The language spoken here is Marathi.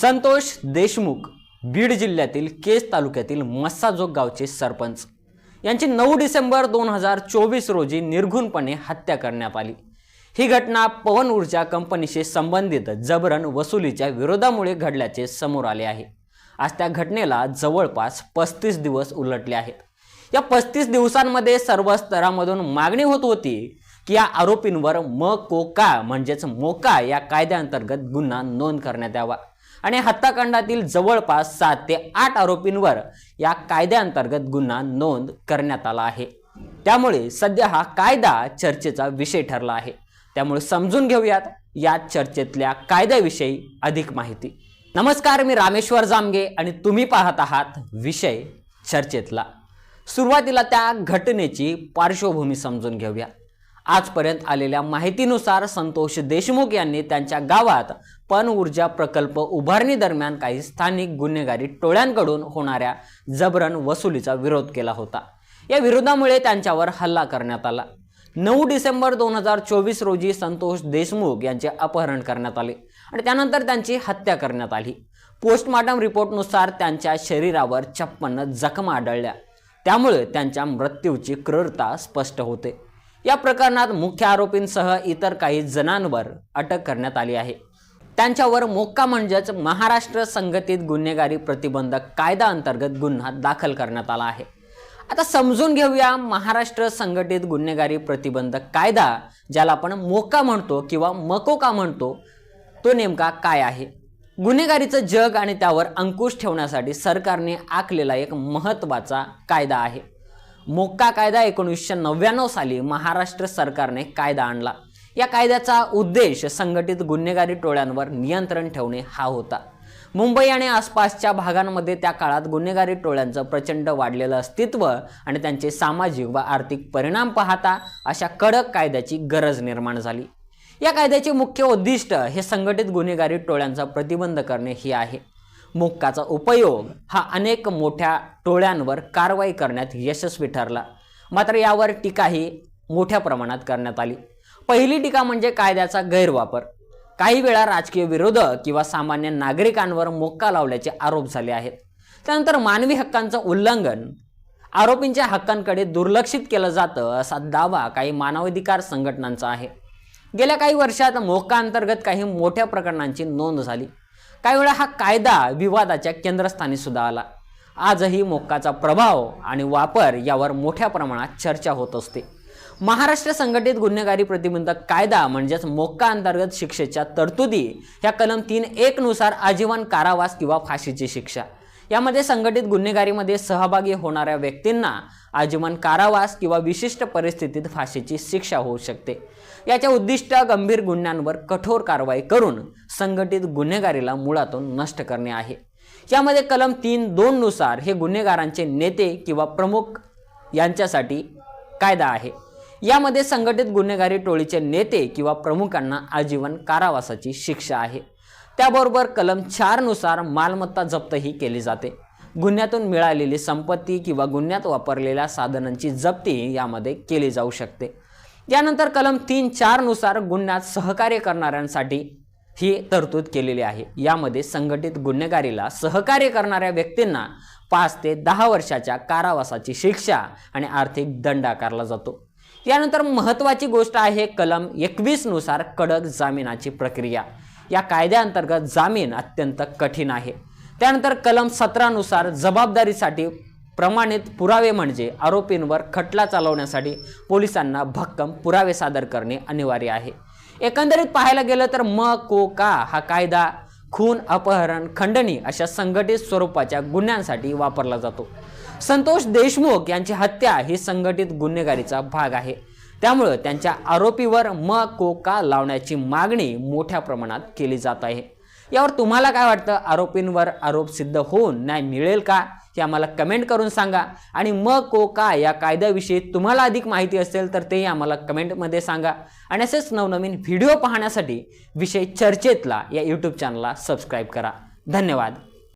संतोष देशमुख बीड जिल्ह्यातील केस तालुक्यातील मस्साजोग गावचे सरपंच. यांची नऊ डिसेंबर दोन हजार चोवीस रोजी निर्घुणपणे हत्या करण्यात आली. ही घटना पवन ऊर्जा कंपनीशी संबंधित जबरन वसुलीच्या विरोधामुळे घडल्याचे समोर आले आहे. आज त्या घटनेला जवळपास पस्तीस दिवस उलटले आहेत. या पस्तीस दिवसांमध्ये सर्व स्तरामधून मागणी होत होती की या आरोपींवर म को का म्हणजेच मोका या कायद्याअंतर्गत गुन्हा नोंद करण्यात यावा. आणि हत्याकांडातील जवळपास सात ते आठ आरोपींवर या कायद्याअंतर्गत गुन्हा नोंद करण्यात आला आहे. त्यामुळे सध्या हा कायदा चर्चेचा विषय ठरला आहे. त्यामुळे समजून घेऊयात या चर्चेतल्या कायद्याविषयी अधिक माहिती. नमस्कार मी रामेश्वर जामगे आणि तुम्ही पाहत आहात विषय चर्चेतला. सुरुवातीला त्या घटनेची पार्श्वभूमी समजून घेऊया. आजपर्यंत आलेल्या माहितीनुसार संतोष देशमुख यांनी त्यांच्या गावात पण ऊर्जा प्रकल्प उभारणी दरम्यान काही स्थानिक गुन्हेगारी टोळ्यांकडून होणाऱ्या जबरन वसुलीचा विरोध केला होता. या विरोधामुळे त्यांच्यावर हल्ला करण्यात आला. नऊ डिसेंबर दोन हजार चोवीस रोजी संतोष देशमुख यांचे अपहरण करण्यात आले आणि त्यानंतर त्यांची हत्या करण्यात आली. पोस्टमॉर्टम रिपोर्टनुसार त्यांच्या शरीरावर छप्पन्न जखमा आढळल्या. त्यामुळे त्यांच्या मृत्यूची क्रूरता स्पष्ट होते. या प्रकरणात मुख्य आरोपींसह इतर काही जणांवर अटक करण्यात आली आहे. त्यांच्यावर मोक्का म्हणजेच महाराष्ट्र संघटित गुन्हेगारी प्रतिबंधक कायदा अंतर्गत गुन्हा दाखल करण्यात आला आहे. आता समजून घेऊया महाराष्ट्र संघटित गुन्हेगारी प्रतिबंधक कायदा ज्याला आपण मोका म्हणतो किंवा मकोका म्हणतो तो नेमका काय आहे? गुन्हेगारीचं जग आणि त्यावर अंकुश ठेवण्यासाठी सरकारने आखलेला एक महत्त्वाचा कायदा आहे. मोक्का कायदा एकोणीसशे नव्याण्णव साली महाराष्ट्र सरकारने कायदा आणला. या कायद्याचा उद्देश संघटित गुन्हेगारी टोळ्यांवर नियंत्रण ठेवणे हा होता. मुंबई आणि आसपासच्या भागांमध्ये त्या काळात गुन्हेगारी टोळ्यांचं प्रचंड वाढलेलं अस्तित्व आणि त्यांचे सामाजिक व आर्थिक परिणाम पाहता अशा कडक कायद्याची गरज निर्माण झाली. या कायद्याचे मुख्य उद्दिष्ट हे संघटित गुन्हेगारी टोळ्यांचा प्रतिबंध करणे हे आहे. मोक्काचा उपयोग हा अनेक मोठ्या टोळ्यांवर कारवाई करण्यात यशस्वी ठरला. मात्र यावर टीकाही मोठ्या प्रमाणात करण्यात आली. पहिली टीका म्हणजे कायद्याचा गैरवापर. काही वेळा राजकीय विरोधक किंवा सामान्य नागरिकांवर मोक्का लावल्याचे आरोप झाले आहेत. त्यानंतर मानवी हक्कांचं उल्लंघन आरोपींच्या हक्कांकडे दुर्लक्षित केलं जातं असा दावा काही मानवाधिकार संघटनांचा आहे. गेल्या काही वर्षात मोक्का अंतर्गत काही मोठ्या प्रकरणांची नोंद झाली. काही वेळा हा कायदा विवादाच्या केंद्रस्थानी सुद्धा आला. आजही मोक्काचा प्रभाव आणि वापर यावर मोठ्या प्रमाणात चर्चा होत असते. महाराष्ट्र संघटित गुन्हेगारी प्रतिबंधक कायदा म्हणजेच मोक्का अंतर्गत शिक्षेच्या तरतुदी ह्या कलम तीन एकनुसार आजीवन कारावास किंवा फाशीची शिक्षा. यामध्ये संघटित गुन्हेगारीमध्ये सहभागी होणाऱ्या व्यक्तींना आजीवन कारावास किंवा विशिष्ट परिस्थितीत फाशीची शिक्षा होऊ शकते. याचे उद्दिष्ट गंभीर गुन्ह्यांवर कठोर कारवाई करून संघटित गुन्हेगारीला मुळातून नष्ट करणे आहे. यामध्ये कलम तीन दोननुसार हे गुन्हेगारांचे नेते किंवा प्रमुख यांच्यासाठी कायदा आहे. यामध्ये संघटित गुन्हेगारी टोळीचे नेते किंवा प्रमुखांना आजीवन कारावासाची शिक्षा आहे. त्याबरोबर कलम चारनुसार मालमत्ता जप्तही केली जाते. गुन्ह्यातून मिळालेली संपत्ती किंवा गुन्ह्यात वापरलेल्या साधनांची जप्ती यामध्ये केली जाऊ शकते. यानंतर कलम तीन चारनुसार गुन्ह्यात सहकार्य करणाऱ्यांसाठी ही तरतूद केलेली आहे. यामध्ये संघटित गुन्हेगारीला सहकार्य करणाऱ्या व्यक्तींना पाच ते दहा वर्षाच्या कारावासाची शिक्षा आणि आर्थिक दंड आकारला जातो. यानंतर महत्त्वाची गोष्ट आहे कलम एकवीसनुसार कडक जामिनाची प्रक्रिया. या कायद्याअंतर्गत जामीन अत्यंत कठीण आहे. त्यानंतर कलम सतरानुसार जबाबदारीसाठी प्रमाणित पुरावे म्हणजे आरोपींवर खटला चालवण्यासाठी पोलिसांना भक्कम पुरावे सादर करणे अनिवार्य आहे. एकंदरीत पाहायला गेलं तर म को का हा कायदा खून अपहरण खंडणी अशा संघटित स्वरूपाच्या गुन्ह्यांसाठी वापरला जातो. संतोष देशमुख यांची हत्या ही संघटित गुन्हेगारीचा भाग आहे. त्यामुळं त्यांच्या आरोपीवर म को का लावण्याची मागणी मोठ्या प्रमाणात केली जात आहे. यावर तुम्हाला काय वाटतं? आरोपींवर आरोप सिद्ध होऊन न्याय मिळेल का? हे आम्हाला कमेंट करून सांगा. आणि म को का या कायद्याविषयी तुम्हाला अधिक माहिती असेल तर तेही आम्हाला कमेंटमध्ये सांगा. आणि असेच नवनवीन व्हिडिओ पाहण्यासाठी विषय चर्चेतला या यूट्यूब चॅनलला सबस्क्राईब करा. धन्यवाद.